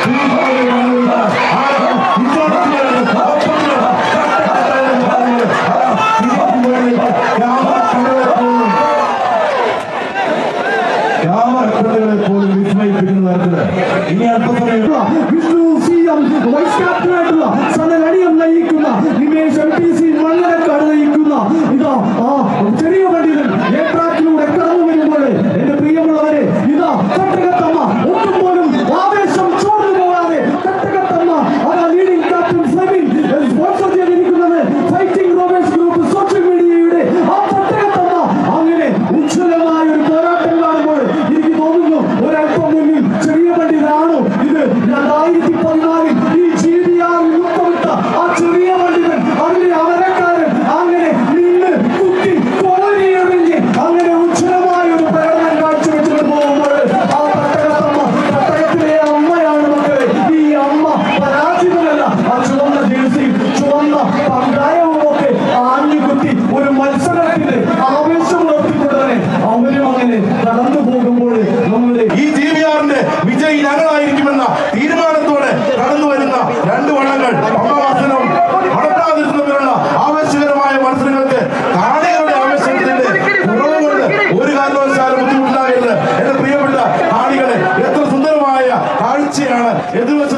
ശ്രീഭാവനെ കാണുന്ന ആ ഇഞ്ചോടിച്ച് പോരാട്ടം ഒപ്പത്തിലുള്ള തട്ടത്തട്ടയെന്ന് പറയുന്നത് ആ ശ്രീഭാവനെ രാമകടലെ പോലും രാമകടലെ പോലും വിസ്മയിപ്പിക്കുന്ന തരത്തില് ഇനി അല്പസമയം വിഷ്ണു സി എം വൈസ് ക്യാപ്റ്റനായിട്ടുള്ള നയിക്കുന്ന ഇതാ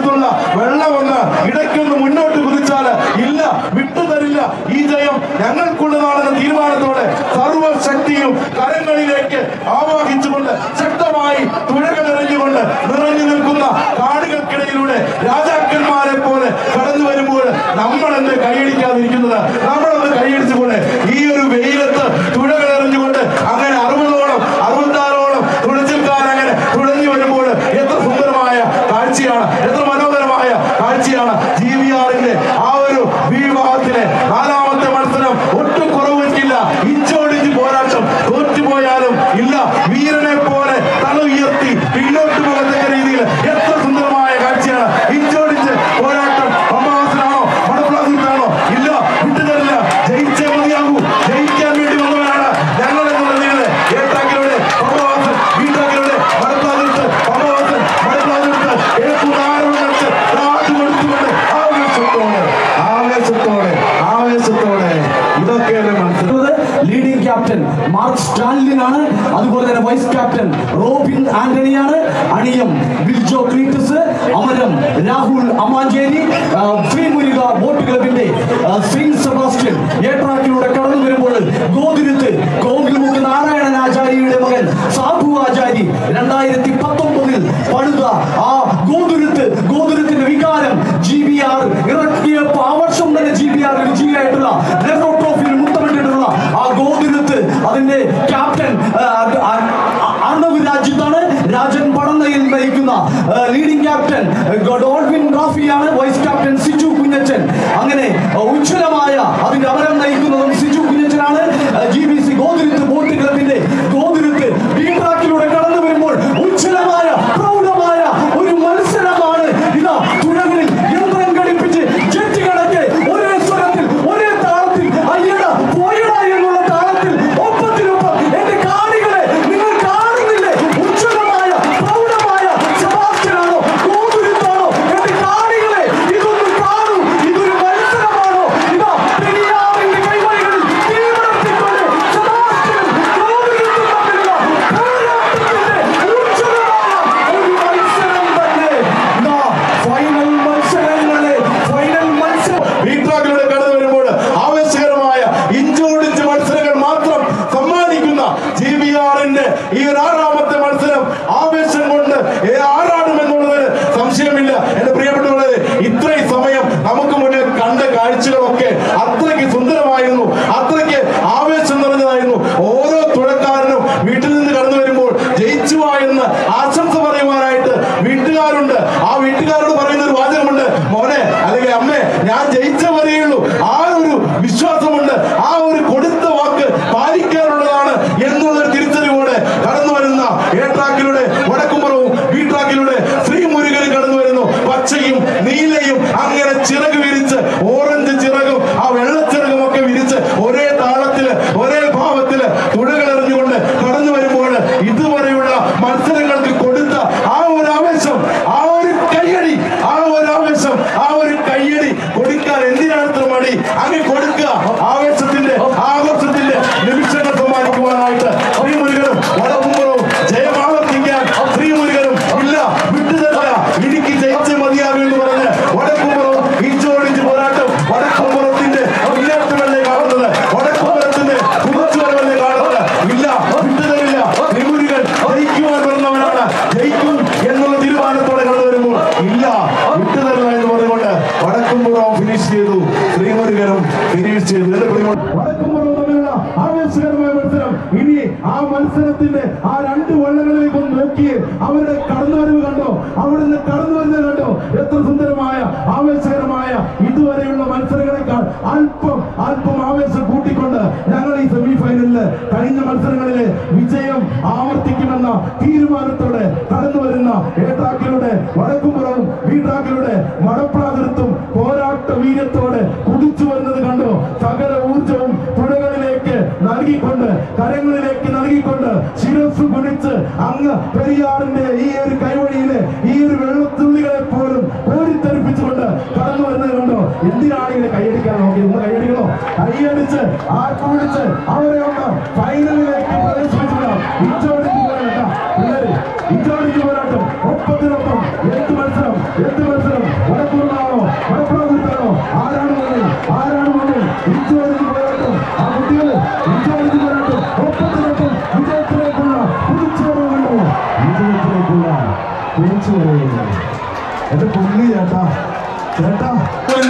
എതിർവശത്തുള്ള വെള്ളമൊന്ന് ഇടയ്ക്കൊന്ന് മുന്നോട്ട് കുതിച്ചാൽ ഇല്ല വിട്ടുതരില്ല ഈ ജയം ഞങ്ങൾക്കുള്ളതാണെന്ന തീരുമാനത്തോടെ സർവശക്തിയും കരങ്ങളിലേക്ക് ആവാഹിച്ചുകൊണ്ട് ശക്തമായി തുഴകൾ എറിഞ്ഞുകൊണ്ട് നിറഞ്ഞു നിൽക്കുന്ന കാടുകൾക്കിടയിലൂടെ രാജാക്കന്മാരെ പോലെ കടന്നു വരുമ്പോൾ നമ്മളെന്ന് കൈയടിക്കാതിരിക്കുന്നത്? നമ്മളൊന്ന് കൈയടിച്ചുകൊണ്ട് ഈ ഒരു വെയിലത്ത് ആണ് അതുപോലെ തന്നെ വൈസ് ക്യാപ്റ്റൻ റോബിൻ ആന്റണിയാണ് അണിയം ബിൽജോ ക്ലീറ്റസ് അമരം രാഹുൽ അമാഞ്ചേരി ശ്രീമുരുക ബോട്ട് ക്ലബിന്റെ സെയിന്റ് സെബാസ്റ്റ്യൻ. ഏട്രാക്കിലൂടെ കടന്നു വരുമ്പോൾ ഗോതിരുത്ത് കോവിൽമുഖ് നാരായണൻ ആചാര്യയുടെ മകൻ സാധു ആചാരി രണ്ടായിരത്തി പത്തൊമ്പതിൽ പണിത ആ ഗോതുരുത്ത് ഗോതുരത്തിന്റെ വികാരം. ജി ബി ആർ ഇറക്കിയപ്പോ ആ വർഷം തന്നെ ജി ബി ആർ വിജയിയായിട്ടുള്ള നെഹ്റു ട്രോഫിയിൽ മുത്തമിട്ടിട്ടുള്ള ആ ഗോതുരത്ത് അതിന്റെ ക്യാപ്റ്റൻ അർണവ് രാജ്യത്താണ് രാജൻ പടന്നയിൽ നയിക്കുന്ന ലീഡിംഗ് ക്യാപ്റ്റൻ ഡോൾഫിൻ റാഫിയാണ് വൈസ് ക്യാപ്റ്റൻ സിജു കുഞ്ഞച്ചൻ. അങ്ങനെ ഉജ്ജ്വലമായ അതിന്റെ അമരം നയിക്കുന്നതും Siju കുഞ്ഞച്ചനാണ്. G B C Gothuruth boat ക്ലബിന്റെ ആറാമത്തെ മത്സരം ആവേശം കൊണ്ട് ആറാടും എന്നുള്ളതിന് സംശയമില്ല. എന്റെ പ്രിയപ്പെട്ടവരെ ഇത്രയും സമയം നമുക്ക് മുന്നിൽ കണ്ട കാഴ്ചകളൊക്കെ അത്രയ്ക്ക് സുന്ദരമായിരുന്നു അത്രയ്ക്ക് ആവേശം നിറഞ്ഞതായിരുന്നു. ഓരോ തുഴക്കാരനും വീട്ടിൽ നിന്ന് കടന്നു വരുമ്പോൾ ജയിച്ചു എന്ന് ആശംസ പറയുവാനായിട്ട് വീട്ടുകാരുണ്ട്. ആ വീട്ടുകാരോട് പറയുന്ന ഒരു വാചകമുണ്ട് മോനെ അല്ലെങ്കിൽ അമ്മേ ഞാൻ ജയിച്ച അവരുടെ കടന്നുവരവ് കണ്ടോ? അവിടുന്ന് കടന്നു വരുന്നത് കണ്ടോ? എത്ര സുന്ദരമായ ആവേശകരമായ ഇതുവരെയുള്ള മത്സരങ്ങളെക്കാൾ അല്പം അല്പം ആവേശം കൂട്ടിക്കൊണ്ട് ഞങ്ങൾ ഈ സെമി ഫൈനലിൽ കഴിഞ്ഞ മത്സരങ്ങളിലെ വിജയം ആവർത്തിക്കുമെന്ന തീരുമാനത്തോടെ കടന്നു വരുന്ന ഏട്ടാക്കളുടെ വടക്കുംപുറവും വീട്ടാക്കിലൂടെ മടപ്രാതിർത്തും പോരാട്ട വീര്യത്തോടെ കുതിച്ചു വരുന്നത് കണ്ടോ? സകല ഊർജവും പുഴകളിലേക്ക് നൽകിക്കൊണ്ട് കരങ്ങളിലേക്ക് പെരിയാറിന്റെ ഈ ഒരു കൈവഴിയിലെ ഈ ഒരു വെള്ളത്തുള്ളികളെ പോലും കോരിത്തെറിപ്പിച്ചുകൊണ്ട് കടന്നു വരുന്നത് കണ്ടോ? എന്തിനാണ് ഇങ്ങനെ കൈയടിക്കാൻ നോക്കി. ഒന്ന് കൈയടിക്കണോ? കൈയടിച്ച് ആർപ്പ് വിളിച്ച് അവരെ ഒന്ന് ഫൈനലിലേക്ക് പ്രവേശിപ്പിച്ചിടാം ഇഞ്ചോടിക്ക് പോരാട്ടം. പിള്ളേര് ഇഞ്ചോടിക്ക് പോരാട്ടം. ഒപ്പത്തിനൊപ്പം എന്ത് മത്സരം എന്ത് മത്സരം. വടക്കൂറിനാണോ വടപ്പുറത്താണോ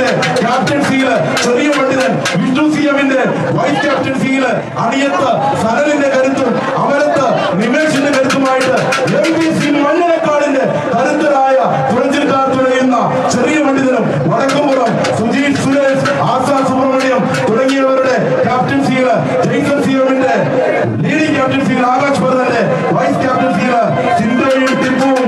ക്യാപ്റ്റൻസിയില് ചെറിയ പണ്ഡിതൻ വിഷ്ണു സി എമ്മിന്റെ വൈസ് ക്യാപ്റ്റൻസിയില് അണിയത്ത് സനലിന്റെ കരുത്തും അമരത്ത് നിമേഷിന്റെ കരുത്തുമായിട്ട് എം പി സി മണ്ണനക്കാടിന്റെ കരുത്തരായ തുറഞ്ചിൽക്കാർ തുഴയുന്ന ചെറിയ പണ്ഡിതനും വടക്കുംപുറം സുജീഷ് സുരേഷ് ആസാ സുബ്രഹ്മണ്യം തുടങ്ങിയവരുടെ ക്യാപ്റ്റൻസിയില് ജെയ്സൺ സി എമ്മിന്റെ ലീഡിംഗ് ക്യാപ്റ്റൻസിയിൽ Akash ഭരതന്റെ vice ക്യാപ്റ്റൻസിയില് സിന്ധോയും ടിപ്പുവും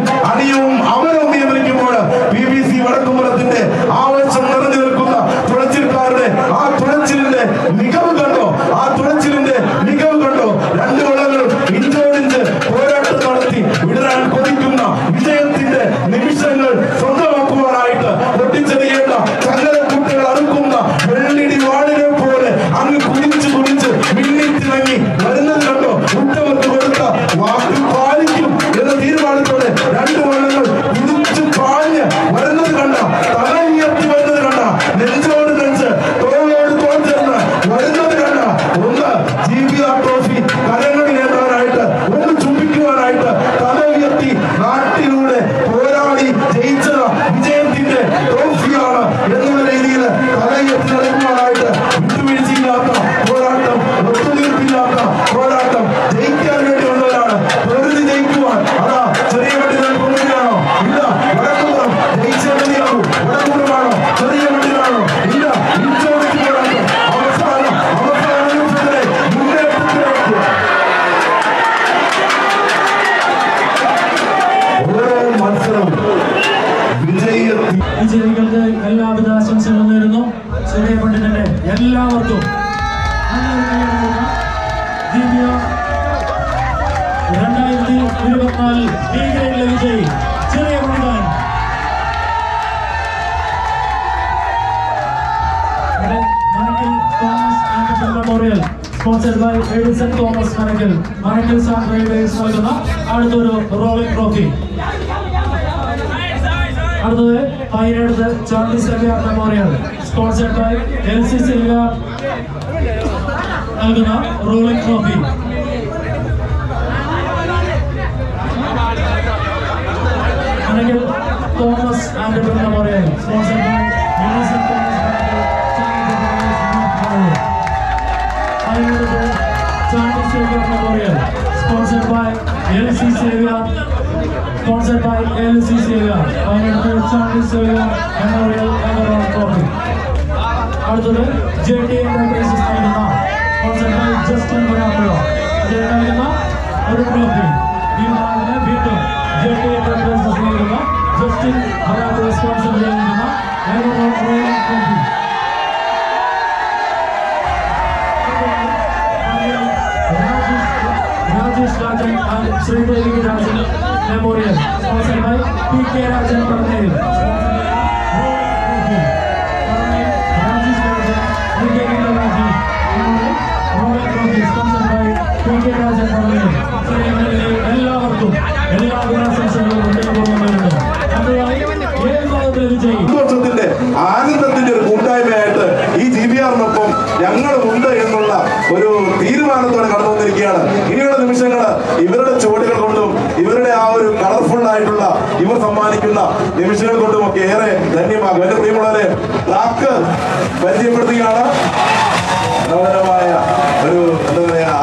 sponsored by Edison Thomas Marakkal Marakkal railways നൽകുന്ന അടുത്തൊരു റോളിംഗ് ട്രോഫി. അടുത്തത് പൈനടുത്ത് Charlie Sylvia memorial. Sponsored by L C Sylvia നൽകുന്ന rolling trophy. Thomas and memorial. Sponsored by Charlie Sylvia memorial sponsored by L C Sylvia sponsored by LC Sylvia, പതിനെടുത്ത് Chandy Sylvia memorial overall trophy അടുത്തത് J T enterprises നൽകുന്ന sponsored by Justin Borappuzha അദ്ദേഹം നൽകുന്ന ഒരു trophy ഈ നാളിന് വീണ്ടും J T enterprises നൽകുന്ന Justin Borappuzha sponsor ചെയ്യുന്ന overall royal trophy Sreedevi Rajan memorial sponsored by P K Rajan പറഞ്ഞേൽ എല്ലാവർക്കും ഏഴ് ഭാഗത്തിലെ സന്തോഷത്തിന്റെ ആനന്ദത്തിന്റെ ഒരു കൂട്ടായ്മയായിട്ട് ഈ ജി ബി ആറിനൊപ്പം ഞങ്ങളുണ്ട് എന്നുള്ള ഒരു തീരുമാനത്തോടെ കടന്നു വന്നിരിക്കുകയാണ് നിമിഷങ്ങൾ ഇവരുടെ ചുവടുകൾ കൊണ്ടും ഇവരുടെ ആ ഒരു കളർഫുൾ ആയിട്ടുള്ള ഇവർ സമ്മാനിക്കുന്ന നിമിഷങ്ങൾ കൊണ്ടും ഒക്കെ ഏറെ ധന്യമാകും. എന്റെ പ്രിയമുള്ളവരെ ബ്ലാക്ക് പരിചയപ്പെടുത്തുകയാണ് മനോഹരമായ ഒരു എന്താ പറയാ